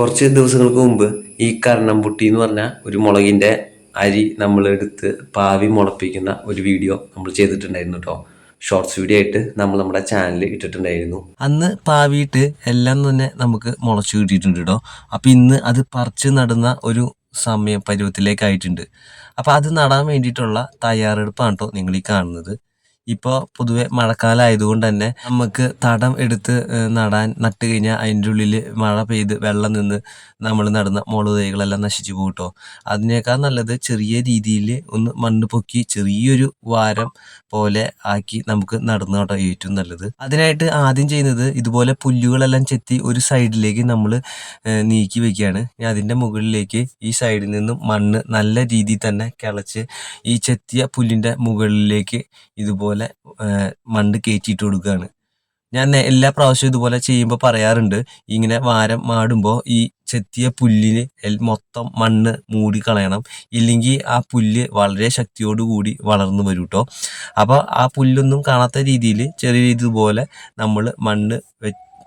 കുറച്ച് ദിവസങ്ങൾക്ക് മുമ്പ് ഈ കർണംപുട്ടി എന്ന് പറഞ്ഞ ഒരു മുളകിന്റെ അരി നമ്മൾ നമ്മളെടുത്ത് പാവി മുളപ്പിക്കുന്ന ഒരു വീഡിയോ നമ്മൾ ചെയ്തിട്ടുണ്ടായിരുന്നു കേട്ടോ. ഷോർട്സ് വീഡിയോ ആയിട്ട് നമ്മൾ നമ്മുടെ ചാനലിൽ ഇട്ടിട്ടുണ്ടായിരുന്നു. അന്ന് പാവിയിട്ട് എല്ലാം തന്നെ നമുക്ക് മുളച്ചു കിട്ടിയിട്ടുണ്ട് കേട്ടോ. അപ്പം ഇന്ന് അത് പറിച്ച് നടുന്ന ഒരു സമയം പരുവത്തിലേക്കായിട്ടുണ്ട് അപ്പം അത് നടാൻ വേണ്ടിയിട്ടുള്ള തയ്യാറെടുപ്പാണ് കേട്ടോ നിങ്ങൾ ഈ കാണുന്നത്. ഇപ്പോൾ പൊതുവെ മഴക്കാലം ആയതുകൊണ്ട് തന്നെ നമുക്ക് തടം എടുത്ത് നടാൻ നട്ട് കഴിഞ്ഞാൽ അതിന്റെ ഉള്ളിൽ മഴ പെയ്ത് വെള്ളം നിന്ന് നമ്മൾ നടുന്ന മുളക് തൈകളെല്ലാം നശിച്ചു പോകട്ടോ കേട്ടോ അതിനേക്കാൾ നല്ലത് ചെറിയ രീതിയിൽ ഒന്ന് മണ്ണ് പൊക്കി ചെറിയൊരു വാരം പോലെ ആക്കി നമുക്ക് നടുന്ന കേട്ടോ ഏറ്റവും നല്ലത്. അതിനായിട്ട് ആദ്യം ചെയ്യുന്നത് ഇതുപോലെ പുല്ലുകളെല്ലാം ചെത്തി ഒരു സൈഡിലേക്ക് നമ്മൾ നീക്കി വെക്കുകയാണ് ഇനി അതിന്റെ മുകളിലേക്ക് ഈ സൈഡിൽ നിന്നും മണ്ണ് നല്ല രീതിയിൽ തന്നെ കിളച്ച് ഈ ചെത്തിയ പുല്ലിന്റെ മുകളിലേക്ക് ഇതുപോലെ ഏഹ്, മണ്ണ് കയറ്റിയിട്ട് കൊടുക്കുകയാണ് ഞാൻ എല്ലാ പ്രാവശ്യവും ഇതുപോലെ ചെയ്യുമ്പോൾ പറയാറുണ്ട് ഇങ്ങനെ വാരം മാടുമ്പോൾ ഈ ചെത്തിയ പുല്ലിന് മൊത്തം മണ്ണ് മൂടി കളയണം. ഇല്ലെങ്കിൽ ആ പുല്ല് വളരെ ശക്തിയോട് കൂടി വളർന്നു വരും കേട്ടോ അപ്പോൾ ആ പുല്ലൊന്നും കാണാത്ത രീതിയിൽ ചെറിയ രീതി ഇതുപോലെ നമ്മൾ മണ്ണ്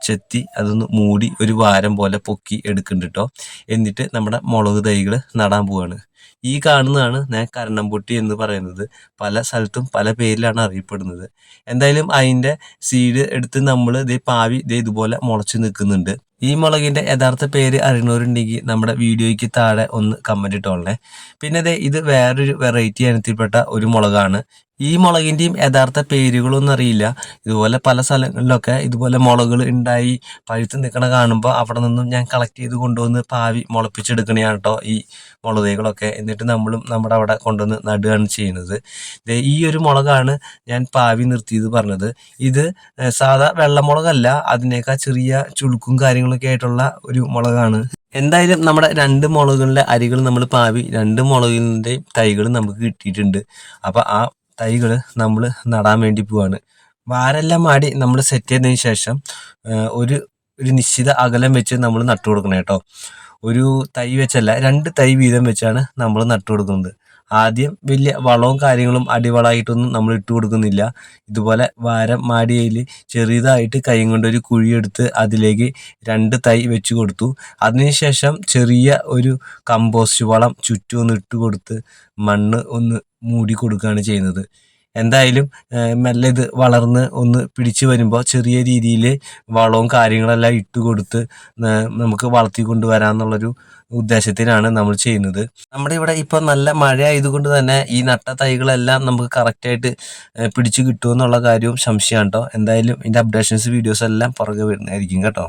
ചെത്തി അതൊന്ന് മൂടി ഒരു വാരം പോലെ പൊക്കി എടുക്കുന്നുണ്ട് കേട്ടോ എന്നിട്ട് നമ്മുടെ മുളക് തൈകൾ നടാൻ പോവാണ്. ഈ കാണുന്നതാണ് ഞാൻ കരണംപൊട്ടി എന്ന് പറയുന്നത്. പല സ്ഥലത്തും പല പേരിലാണ് അറിയപ്പെടുന്നത്. എന്തായാലും അതിന്റെ സീഡ് എടുത്ത് നമ്മൾ ഇതേ പാവി ഇതേ ഇതുപോലെ മുളച്ച് നിൽക്കുന്നുണ്ട്. ഈ മുളകിന്റെ യഥാർത്ഥ പേര് അറിയണവരുണ്ടെങ്കിൽ നമ്മുടെ വീഡിയോയ്ക്ക് താഴെ ഒന്ന് കമന്റ് ഇട്ടോളേ പിന്നെ ഇത് വേറൊരു വെറൈറ്റി ഇനത്തിൽപ്പെട്ട ഒരു മുളകാണ്. ഈ മുളകിന്റെയും യഥാർത്ഥ പേരുകളൊന്നും അറിയില്ല. ഇതുപോലെ പല സ്ഥലങ്ങളിലൊക്കെ ഇതുപോലെ മുളകൾ ഉണ്ടായി പഴുത്ത് നിൽക്കണ കാണുമ്പോൾ അവിടെ നിന്നും ഞാൻ കളക്ട് ചെയ്ത് കൊണ്ടുവന്ന് പാവി മുളപ്പിച്ചെടുക്കണയാണ് കേട്ടോ ഈ മുളകൈകളൊക്കെ. എന്നിട്ട് നമ്മളും നമ്മുടെ അവിടെ കൊണ്ടുവന്ന് നടുകയാണ് ചെയ്യുന്നത്. ഈ ഒരു മുളകാണ് ഞാൻ പാവി നിർത്തിയത് പറഞ്ഞത്. ഇത് സാധാ വെള്ളമുളകല്ല അതിനേക്കാൾ ചെറിയ ചുളുക്കും കാര്യങ്ങളൊക്കെ ആയിട്ടുള്ള ഒരു മുളകാണ്. എന്തായാലും നമ്മുടെ രണ്ട് മുളകുകളുടെ അരികൾ നമ്മൾ പാവി രണ്ട് മുളകിന്റെ തൈകൾ നമുക്ക് കിട്ടിയിട്ടുണ്ട്. അപ്പോൾ ആ തൈകൾ നമ്മൾ നടാൻ വേണ്ടി പോവാണ്. വാരെല്ലാം ആടി നമ്മൾ സെറ്റ് ചെയ്തതിന് ശേഷം ഒരു ഒരു നിശ്ചിത അകലം വെച്ച് നമ്മൾ നട്ടു കൊടുക്കണം കേട്ടോ. ഒരു തൈ വെച്ചല്ല രണ്ട് തൈ വീതം വെച്ചാണ് നമ്മൾ നട്ടു കൊടുക്കുന്നത്. ആദ്യം വലിയ വളവും കാര്യങ്ങളും അടിവളമായിട്ടൊന്നും നമ്മൾ ഇട്ട് കൊടുക്കുന്നില്ല. ഇതുപോലെ വാരം മാടിയയിൽ ചെറിയതായിട്ട് കൈ കൊണ്ട് ഒരു കുഴിയെടുത്ത് അതിലേക്ക് രണ്ട് തൈ വെച്ച് കൊടുത്തു. അതിനുശേഷം ചെറിയ ഒരു കമ്പോസ്റ്റ് വളം ചുറ്റും ഒന്ന് ഇട്ട് കൊടുത്ത് മണ്ണ് ഒന്ന് മൂടി കൊടുക്കുകയാണ് ചെയ്യുന്നത്. എന്തായാലും മെല്ലെ ഇത് വളർന്ന് ഒന്ന് പിടിച്ചു വരുമ്പോൾ ചെറിയ രീതിയിൽ വളവും കാര്യങ്ങളെല്ലാം ഇട്ട് കൊടുത്ത് നമുക്ക് വളർത്തി കൊണ്ടുവരാമെന്നുള്ളൊരു ഉദ്ദേശത്തിനാണ് നമ്മൾ ചെയ്യുന്നത്. നമ്മുടെ ഇവിടെ ഇപ്പോൾ നല്ല മഴ ആയതുകൊണ്ട് തന്നെ ഈ നട്ട തൈകളെല്ലാം നമുക്ക് കറക്റ്റായിട്ട് പിടിച്ചു കിട്ടുമെന്നുള്ള കാര്യവും സംശയമാണ് കേട്ടോ. എന്തായാലും ഇതിന്റെ അപ്ഡേഷൻസ് വീഡിയോസ് എല്ലാം പുറകെ വരുന്നതായിരിക്കും കേട്ടോ.